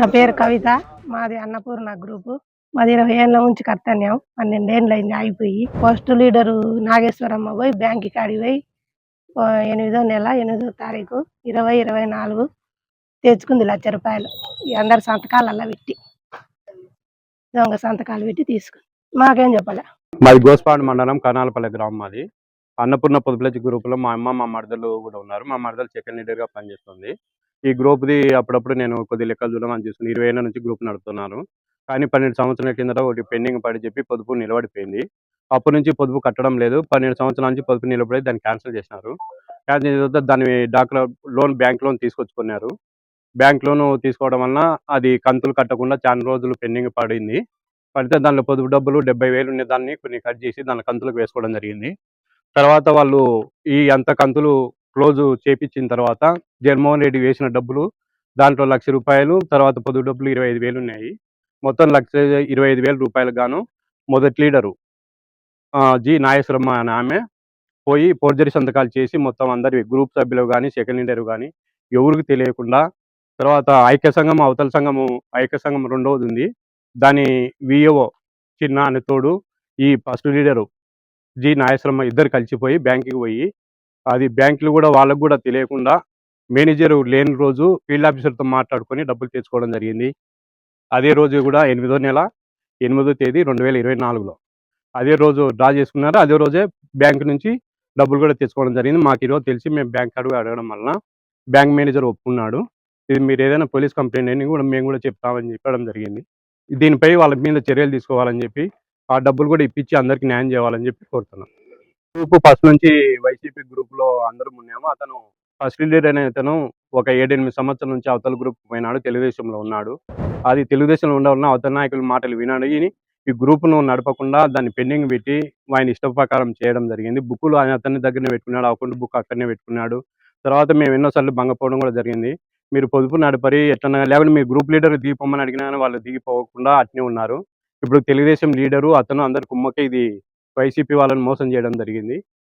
నా పేరు కవిత. మాది అన్నపూర్ణ గ్రూపు మాది ఇరవై ఏళ్ళ నుంచి కర్తన్యం పన్నెండేళ్ళు అయింది ఆగిపోయి. ఫస్ట్ లీడరు నాగేశ్వరమ్మ పోయి బ్యాంక్కి కాడి పోయి ఎనిమిదో నెల ఎనిమిదో తారీఖు ఇరవై ఇరవై నాలుగు తెచ్చుకుంది లక్ష రూపాయలు. ఈ అందరి సంతకాలల్లా పెట్టి దొంగ సంతకాలు పెట్టి తీసుకుంది. మాకేం చెప్పలే? మాది గోస్పాడు మండలం కనాలపల్లి గ్రామం మాది. అన్నపూర్ణ పొదుపులచి గ్రూప్లో మా అమ్మ మా మరదలు కూడా ఉన్నారు. మా మరదలు సెకండ్ లీడర్గా పనిచేస్తుంది. ఈ గ్రూప్ ది అప్పుడప్పుడు నేను కొద్ది లెక్కలు చూడమని చూస్తున్నాను ఇరవై ఏళ్ళ నుంచి గ్రూప్ నడుపుతున్నాను. కానీ పన్నెండు సంవత్సరాల కిందట ఒకటి పెండింగ్ పడి చెప్పి పొదుపు నిలబడిపోయింది. అప్పటి నుంచి పొదుపు కట్టడం లేదు. పన్నెండు సంవత్సరాల నుంచి పొదుపు నిలబడి దాన్ని క్యాన్సిల్ చేసినారు. క్యాన్సిల్ చేసిన తర్వాత డాక్టర్ లోన్ బ్యాంక్ లోన్ తీసుకొచ్చుకున్నారు. బ్యాంక్ లోన్ తీసుకోవడం వలన అది కంతులు కట్టకుండా చాలా రోజులు పెండింగ్ పడింది. పడితే దానిలో పొదుపు డబ్బులు డెబ్బై వేలు ఉండే దాన్ని కొన్ని కట్ చేసి దాని కంతులకు వేసుకోవడం జరిగింది. తర్వాత వాళ్ళు ఈ అంత కంతులు క్లోజ్ చేపించిన తర్వాత జగన్మోహన్ రెడ్డి వేసిన డబ్బులు దాంట్లో లక్ష రూపాయలు తర్వాత పొదుపు డబ్బులు ఇరవై ఐదు వేలు ఉన్నాయి. మొత్తం లక్ష ఇరవై ఐదు వేల రూపాయలు గాను మొదటి లీడరు ఆ, జి నాగేశ్వరమ్మ అనే ఆమె పోయి ఫోర్జరీ సంతకాలు చేసి మొత్తం అందరి గ్రూప్ సభ్యులు కానీ సెకండ్ లీడర్ కానీ ఎవరికి తెలియకుండా తర్వాత ఐక్య సంఘం అవతల సంఘము ఐక్య సంఘం రెండవది ఉంది. దాని విఏఓ చిన్న అనే తోడు ఈ ఫస్ట్ లీడరు జి నాగేశ్వరమ్మ ఇద్దరు కలిసిపోయి బ్యాంకుకి పోయి అది బ్యాంకులు కూడా వాళ్ళకు కూడా తెలియకుండా మేనేజర్ లేని రోజు ఫీల్డ్ ఆఫీసర్తో మాట్లాడుకొని డబ్బులు తెచ్చుకోవడం జరిగింది. అదే రోజు కూడా ఎనిమిదో నెల ఎనిమిదో తేదీ రెండు వేల ఇరవై నాలుగులో. అదే రోజు డ్రా చేసుకున్నారు. అదే రోజే బ్యాంక్ నుంచి డబ్బులు కూడా తెచ్చుకోవడం జరిగింది. మాకు ఈరోజు తెలిసి మేము బ్యాంక్ అడుగు అడగడం వలన బ్యాంక్ మేనేజర్ ఒప్పుకున్నాడు. ఇది మీరు ఏదైనా పోలీస్ కంప్లైంట్ అని కూడా మేము కూడా చెప్తామని చెప్పడం జరిగింది. దీనిపై వాళ్ళ మీద చర్యలు తీసుకోవాలని చెప్పి ఆ డబ్బులు కూడా ఇప్పించి అందరికీ న్యాయం చేయాలని చెప్పి కోరుతున్నాం. గ్రూప్ ఫస్ట్ నుంచి వైసీపీ గ్రూప్లో అందరం ఉన్నాము. అతను ఫస్ట్ లీడర్ అనే అతను ఒక ఏడెనిమిది సంవత్సరాల నుంచి అవతల గ్రూప్ పోయినాడు తెలుగుదేశంలో ఉన్నాడు. అది తెలుగుదేశంలో ఉండవలన అవతల నాయకుల మాటలు వినాడు. ఈయన ఈ గ్రూప్ను నడపకుండా దాన్ని పెండింగ్ పెట్టి ఆయన ఇష్ట ప్రకారం చేయడం జరిగింది. బుక్కులు ఆయన అతని దగ్గరనే పెట్టుకున్నాడు అకౌంట్ బుక్ అక్కడనే పెట్టుకున్నాడు. తర్వాత మేము ఎన్నోసార్లు భంగపోవడం కూడా జరిగింది. మీరు పొదుపు నడపరి ఎట్లా లేకపోతే మీ గ్రూప్ లీడర్ దిగిపోమని అడిగినా వాళ్ళు దిగిపోకుండా అట్నే ఉన్నారు. ఇప్పుడు తెలుగుదేశం లీడరు అతను అందరు కుమ్మకే ఇది వైసీపీ వాళ్ళని మోసం చేయడం జరిగింది.